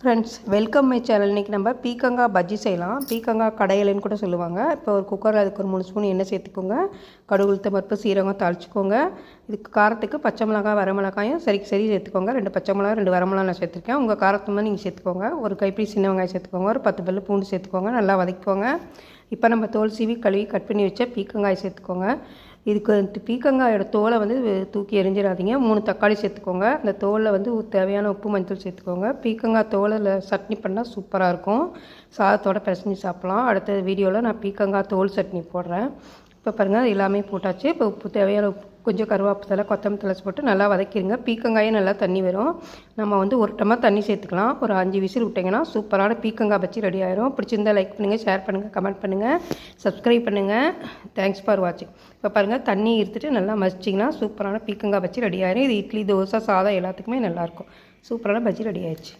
Friends welcome my channel இன்றைக்கி நம்ம பீக்கங்காய் பஜ்ஜி செய்யலாம். பீக்கங்காய் கடையலைன்னு கூட சொல்லுவாங்க. இப்போ ஒரு குக்கரில் அதுக்கு ஒரு மூணு ஸ்பூன் எண்ணெய் சேர்த்துக்கோங்க. கடுகு உளுத்த பருப்பு சீரகம் தாளிச்சிக்கோங்க. இதுக்கு காரத்துக்கு பச்சை மிளகாய் வரமிளகாயும் சரி சரி சேர்த்துக்கோங்க. ரெண்டு பச்சை மிளகாய் ரெண்டு வரமிளகா நான் சேர்த்துருக்கேன். உங்கள் காரத்து நீங்கள் சேர்த்துக்கோங்க. ஒரு கைப்பிடி சின்ன வெங்காயம் சேர்த்துக்கோங்க. ஒரு பத்து பல்லு பூண்டு சேர்த்துக்கோங்க. நல்லா வதக்கிக்கோங்க. இப்போ நம்ம தோல் சீவி கழுவி கட் பண்ணி வச்ச பீக்கங்காய் சேர்த்துக்கோங்க. இதுக்கு வந்து பீக்கங்காயோட தோலை வந்து தூக்கி எரிஞ்சிடாதீங்க மூணு தக்காளி சேர்த்துக்கோங்க. அந்த தோலில் வந்து தேவையான உப்பு மஞ்சள் சேர்த்துக்கோங்க. பீக்கங்காய் தோலில் சட்னி பண்ணால் சூப்பராக இருக்கும். சாதத்தோட பிரசஞ்சு சாப்பிட்லாம். அடுத்த வீடியோவில் நான் பீக்கங்காய் தோல் சட்னி போடுறேன். இப்போ பாருங்கள் அது எல்லாமே போட்டாச்சு. இப்போ உப்பு தேவையான உப்பு கொஞ்சம் கருவேப்பிலை கொத்தமல்லி தலை போட்டு நல்லா வதக்கிடுங்க பீக்கங்காயும் நல்லா தண்ணி வரும். நம்ம வந்து ஒரு டம்ளர் தண்ணி சேர்த்துக்கலாம். ஒரு அஞ்சு விசில் விட்டிங்கன்னா சூப்பரான பீக்கங்காய் பச்சி ரெடி ஆயிரும். பிடிச்சிருந்தா லைக் பண்ணுங்கள் ஷேர் பண்ணுங்கள் கமெண்ட் பண்ணுங்கள் சப்ஸ்கிரைப் பண்ணுங்கள் தேங்க்ஸ் ஃபார் வாட்சிங் இப்போ பாருங்கள் தண்ணி இருத்துட்டு நல்லா மசிச்சிங்கன்னா சூப்பரான பீக்கங்காய் பச்சி ரெடி ஆயிரும். இது இட்லி தோசை சாதம் எல்லாத்துக்குமே நல்லாயிருக்கும் சூப்பரான பஜ்ஜி ரெடி ஆயிடுச்சு.